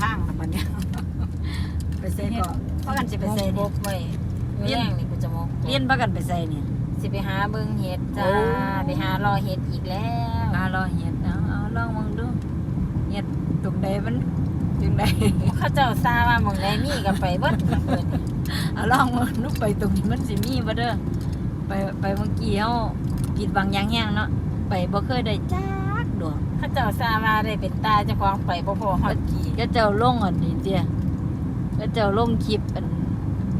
ทางนะบัดเนี้ยไปใส่ก็พากันสิไปใส่บนี่กไว้เลี้ยงนี่กูจะมกเรียนพากันไปใส่นี่ สิไปหาเบิ่งเห็ดจ้า โอ้ ไปหารอเห็ดอีกแล้วมารอเฮ็ดเอาเอาลองมองดูเฮ็ดตรงใดมันจังใด เขาเจ้าซาว่าหมองใดมีกันไปเบิดเปิดเอาลองมองดูไปตรงนี้มันสิมีบ่เด้อไปไปเมื่อกี้เฮาผิดบางอย่างแห้งเนาะไปบ่เคยได้จัก ดอกเขาเจ้าซาว่าได้เป็นตาเจ้าของไปบ่พอฮอดกี่ก็เจ้าลงอันนี้เตี้ยก็เจ้าลงคลิปอัน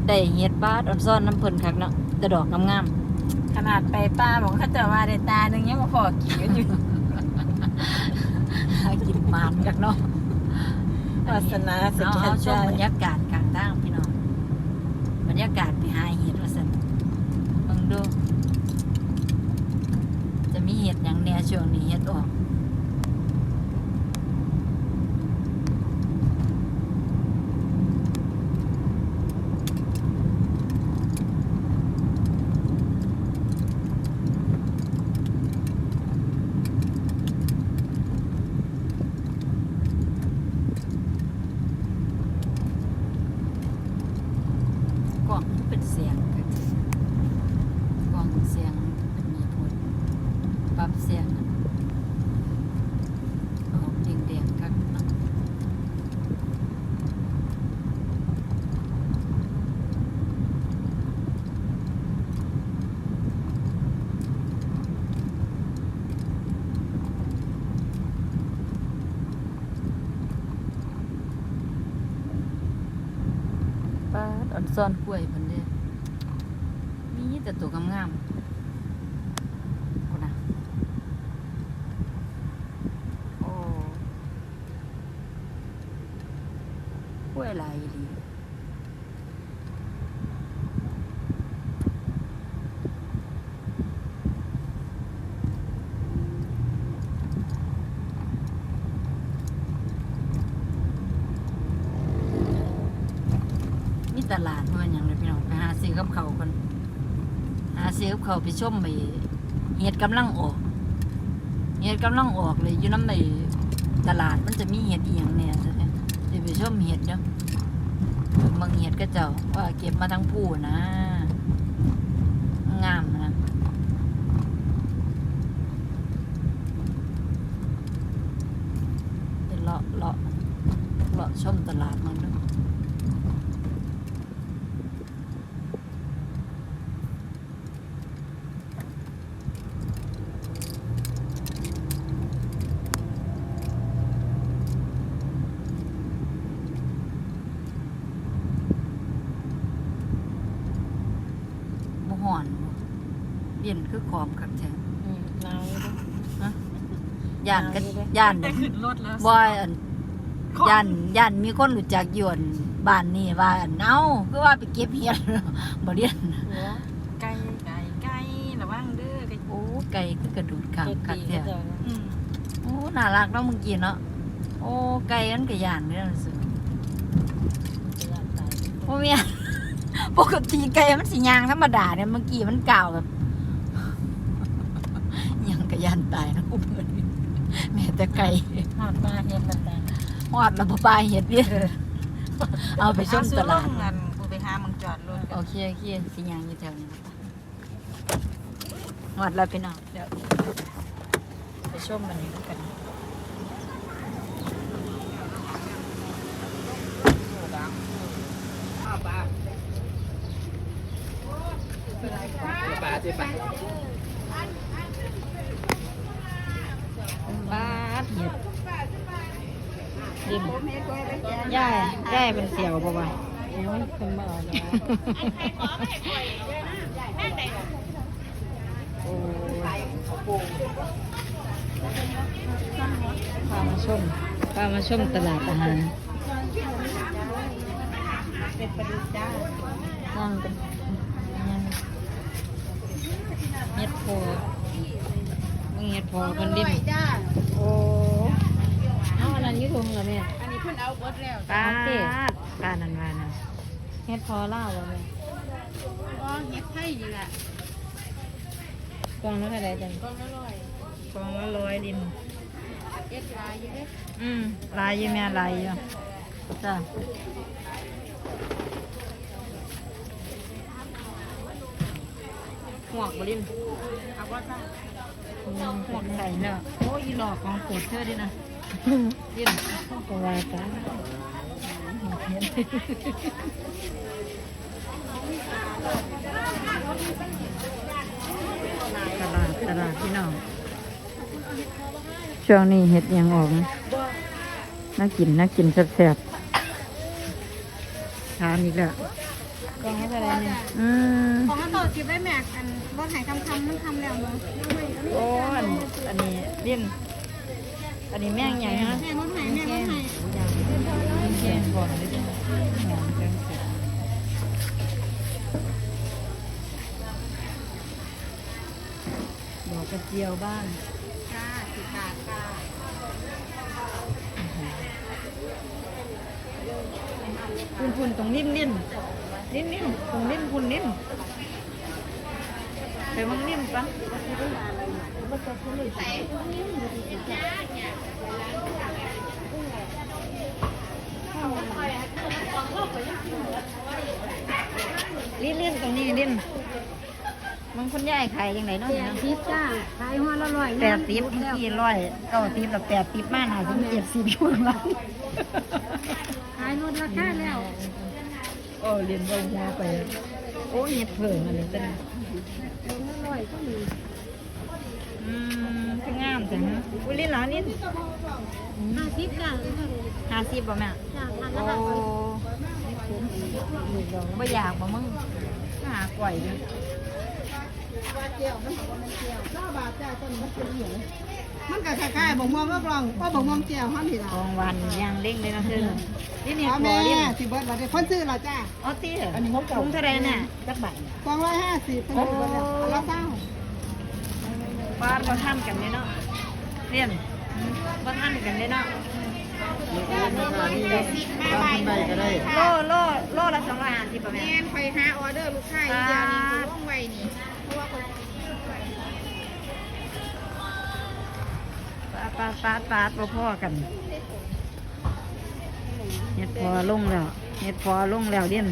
ได้เฮ็ดบาดออนซ่อนน้ำเพิ่นคักเนาะแต่ดอกงามขนาดไปป้าบอกเขาเจ้าว่าได้ตาหนึงยังบ่พอกี่กันอยู่ๆหากินหมานคักเนาะวาสนาสิเอาแก่เอาชใจมบรรยากาศกลางทางพี่น้องบรรยากาศไปหาเห็ดว่าซั่นเบิ่งดู จะมีเห็ดหยังแหน่ ช่วงนี้เห็ดออกกล่องเป็นเสียงกันกล่องเสียงมันมีผลปรับเสียงอะออกแดงๆกักเนาะป้าดอ่ อนซ่อนกล้วยเพิ่นเด้มีแต่ตัวงามๆพุ่นน่ะโอ้กล้วยหลายอีหลีมีตลาดเพื่อนอย่างเลยพี่น้องไปหาซื้อ กับเขาวกันหาซื้อกับเขาไปชมไปเห็ดกำลังออกเห็ดกำลังออกเลยอยู่น้ำในตลาดมันจะมีเห็ดเอียงเนี่ยจะเดี๋ยวไปชมเห็ดเนาะบางเห็ดก็เจ้าว่าเก็บมาทั้งผู้นะงามนะเป็นเลาะเลาะเลาะชมตลาดมันด้วย บ่ห่อนบ่เป ลี่ยนคือขอบคักแท้อืมลาวอยู่เด้อย่านก็เอาอยู่เด้ย่านได้ขึ้นรถแล้วบ่อันย่านย่านมีคนรู้จักอยวนบ้านนี้ว่าอันเอ้าคือว่าไปเก็บเห็ดบ่เรียนหัวไก่ไก่ไก่ระวังเด้อไก่โอ้ไก่คือกระดูดข้างเจ็ดคักปีแท้เขาเจ้านะอืมโอ้น่ารักเนาะเมื่อกี้เนาะโอ้ไก่มันก็ย่านเด้อรู้สึกมันจะย่านตายโอ้แม่ปกติไก่มันสิย่างธรรมดาเนี่ยเมื่อกี้มันก่าวแบบ ยังก็ย่านตายเนาะแม่แต่ไก่ฮอดมาเห็ดมันตายหอดแล้วบ่ปลาเห็ดเนี่ยเอาไปชมตลาดเอซื้อลงกันกูไปหามึงจอดรถกัโอนเคโอเคสิยังอยู่แถวนี้นะคะหอดแล้วพี่น้องเดี๋ยวไปชมมันนี้กันปลาสิปลา บ้าดเห็ด ดิมย่ายย่ายเป็นเสี่ยวบ่วะโอ้ยเป็นบ่อเนาะโอ้พามาชมพามาชมตลาดอาหารเป็นประดุจ้านั่งเป็นยังเห็ดพมึงเห็ดโพกันดิมจ้าโอ้เอาอันนั้น อยี่ทงเหรอเนี่ยอันนี้เพิ่นเอาเบิดแล้วปลาดปลานันวานะเฮ็ดพอเล่าบ่แม่ก็เฮ็ดไทยนี่แหละกล่องละเท่าไหร่จังก็อร่อยกล่องละร้อยดินเฮ็ดหลายอยู่เด้อืมหลายอยู่แม่หลายอยู่จ้ะหวกบรินเอาบ่จ้าหวกใส่เนอะโอ้ยอีหลอกของโปรดเธอดินะ ยินก็ว่ากันตลาดตลาดพี่น้องช่วงนี้เห็ดหยังออกนะน่ากินน่ากินแซ่บๆทานอีกแล้วกองให้เท่าไหรเนี่ยอืมของเขาต่อจิบได้แม็กอันรถหายคำคำมันคำแล้วเนาะโอ้อันอันนี้เลี่ยน อันนี้แม่งใหญ่ฮะแม่รถหายแม่รถหายแกงก่อนเลยจ้ะหอมแกงดอกกระเจียวบ้านจ้าสิบบาทค่ะคุณคุณตรงนิ่มนิ่มนิ่มนิ่มตรงนิ่มคุณนิ่มแต่มันนิ่มปะ ลิ้นลิ้นตรงนี้ลิ้นมันคุณยายขายยังไงเนาะเนี่ยทิพจ้าขายหัวละร้อยแปดสิบกี่ร้อยเก้าสิบแล้วแปดสิบมาหน่าสิบเจ็ดสิบช่วงหลังขายลดราคาแล้วโอ้เรียนบงยาไป โอ้ยเห็ดเผิ่งอะไรตั้งลงละร้อยก็มีอืมคืองาม จังนะอุ้ยลิ้นเหรอลิ้นห้าสิบจ้าห้าสิบบ่แม่จ้าพันโอ้ละร้อยไม่อยากบ่มึงหาก่อยอยู่มันก็คล้ายๆบ่งมองก็กลองก็บ่งมองเจียวห้ามผิดกองวันยางเล่งเลยนะเธอลิ้นเห็ดเอาบ่แม่ลิ้นสิเบิร์ดมาได้คนซื้อละจ้าอ๋อตีเหรออันนี้เขาเก่าเท่าไรน่ะจักบาทสองร้อยห้าสิบเป็นสิเบิร์ดแล้วเอาละเก้า บ้านเขาทำกันเนาะเรียนบ้านทำกันเนาะโลโลโลละสองร้อยห้าสิบประมาแม่ณนไปหาออเดอร์ลูกค้าอีกเดียวนี่คือว่องไวนี่เพราะว่าคนปาดปาดปาดปาดบ่พ่อกันเฮ็ดพอลงแล้วเฮ็ดพอลงแล้วเดียน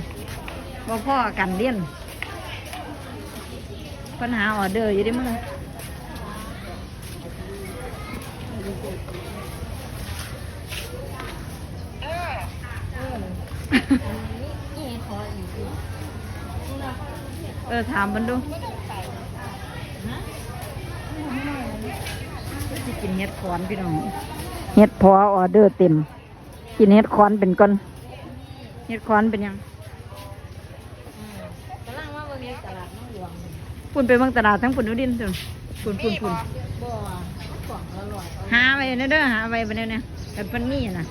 บ่พ่อกันเดียนปัญหาออเดอร์อยู่ดิมึง เออ ถามมันดูจะกินเฮ็ดคอนพี่น้องเฮ็ดพอออเดอร์เต็ม กินเฮ็ดคอนเป็นก่อนเฮ็ดคอนเป็นยังกำลังว่าวันนี้ตลาดน้องหลวงปุ่นไปเบางตลาดทั้งปุ่นดูดินสุนปุ่นปุ่นปุ่นหาไว้เด้อเด้อหาไว้ไปเด้อเนี่ยแต่ปันนี่นะ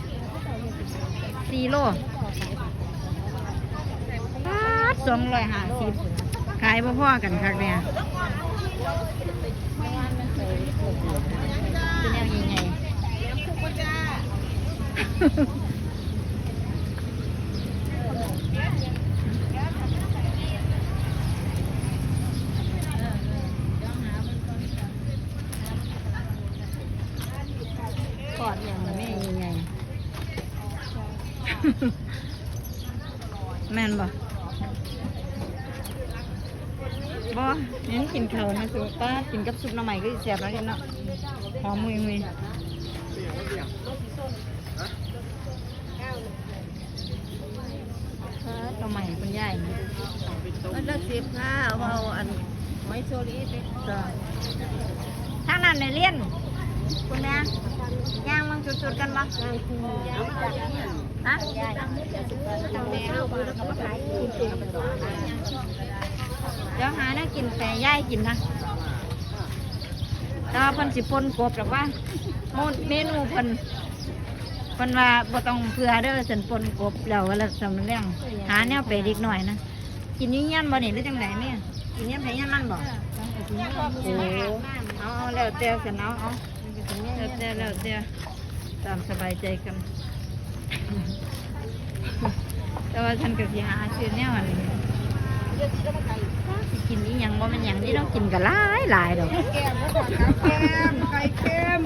สี่โล สองร้อยห้าสิบขายพ่อๆกันคักเนี่ยเป็นแนวใหญ่ๆกอดอย่างแม่ใหญ่ๆแม่นบ่ บ่นี่กินข้าวนะสุป้ากินกับซุปหน้ำใหม่ก็แซ่บแล้วกันเนาะหอมมุยมุยหน้ำใหม่คุณยายนี่มันละสิบค่ะเอาอันหอยโซลีไปจ้ะทางนั้นในเรียนคุณแม่ย่างมังจุดๆกันบ่ย่างคูย่างจากเนี่ยฮะ ย่างทำแม่เอาไปแล้วก็มาขายคูคูเป็นตัวเดี๋ยวหาได้กินแต่ย่ายกินนะแต่ว่าเพิ่นสิปนกบหรอกว่าโมดเมนูเพิ่นเพิ่นว่าบ่ต้องเผื่อเด้อสันปนกบแล้วก็แล้วสำเรื่องหาแนวไปอีกหน่อยนะกินอยี่เงี้ยนบ่นี่หรือจังไดแม่กินเงี้ยนไปเงี้ยนมันบ่โอ้เอาเอาแล้วแต่สันเอาเอาแล้วแต่แล้วแต่ตามสบายใจกันแต่ว่าฉันก็สิหาซื้อแนวอันนี้สิ กินอีหยังบ่แมันหยังนี่ต้องกินกันหลายหลายดอกแก้มแก้มไก่แก้ม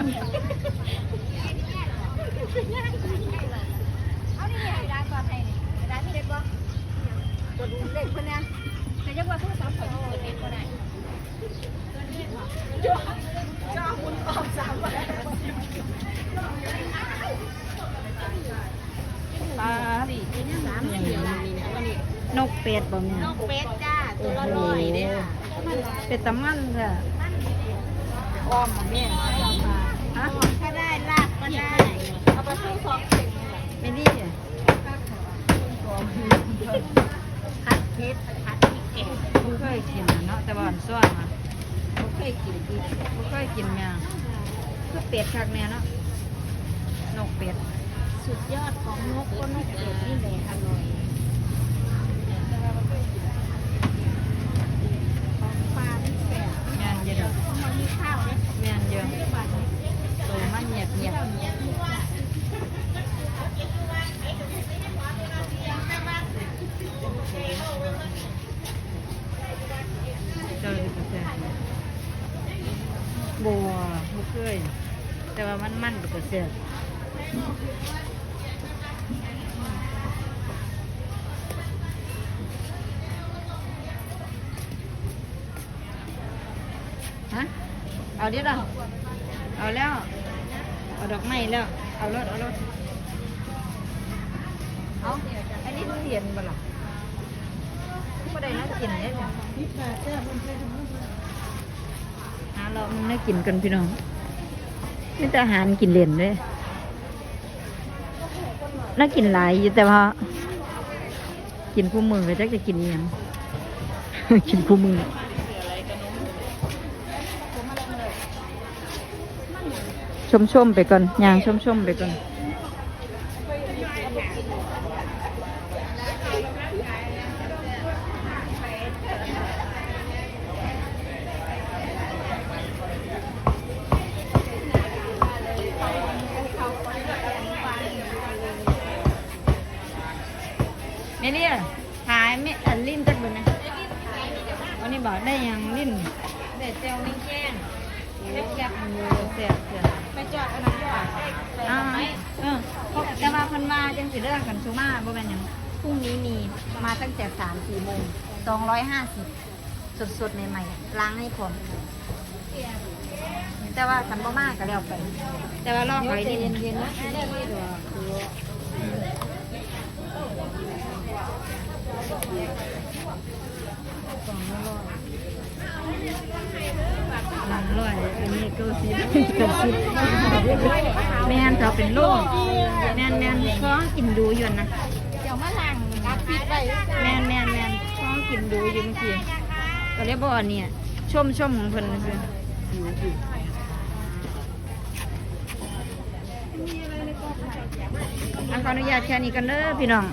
นกเป็ดบ่แม่ นกเป็ดจ้าตัวละร้อยเด้อ เป็ดตะมันเถอะอ้อมแม่ฮะก็ได้ลาบก็ได้ เอาไปซื้อสองสิบไม่ดีพัดเพชรพัดพริกแกงบ่เคยกินอะเนาะแต่ว่าอันซ่อนอะบ่เคยกินดิบ่เคยกินแม่คือเป็ดคักแม่เนาะนกเป็ด สุดยอดของนกก็นกเป็ดนี่แหละอร่อยของปลาที่แสบ แม่นเยอะ มันมีข้าวเนี่ย แม่นเยอะโตมันเงียบเงียบเจอเลยแซ่บบัวบ่เคย แต่ว่ามัน เป็นกระเสียบฮะเอาเดี๋ยวเราเอาแล้ว เอาดอกไม้แล้ว เอารถเอารถเอาอันนี้มันเรียนบ่ล่ะก็ได้น่ากินเนี่ยจ้ะนิดแบบแซ่บมันแซ่บมันหาเรามันน่ากินกันพี่น้อง นี่แต่อาหารกินเล่นเลยน่ากินหลายอยู่แต่ว่ากินคู่มือก็จะจะกินยังกินคู่มือชมชมๆไปก่อนยางชมชมๆไปก่อน มาจังสิเรื่องกันชูมาบ่แม่นหยังพรุ่งนี้มีมาตั้งแต่สามสี่โมงสองร้อยห้าสิบสดๆใหม่ๆล้างให้ผมแต่ว่าคันบ่มากก็แล้วไป แต่ว่ารอเดี๋ยวไว้ใจดิเย็นๆนะได้ดีกว่าหลัง ร้อยอันนี้เก้าสิบเก้าสิบแม่นเขาเป็นโรคแม่นแม่นท้องกินดูอยู่นะเดี๋ยวมาล้างรับผิดไปแม่นแม่นแม่นท้องกินดูอยู่เมื่อกี้ก็เลยกบอกอันเนี่ยชมชมของเพิ่นคืออันขออนุญาตแค่นี้กันเด้อพี่น้อง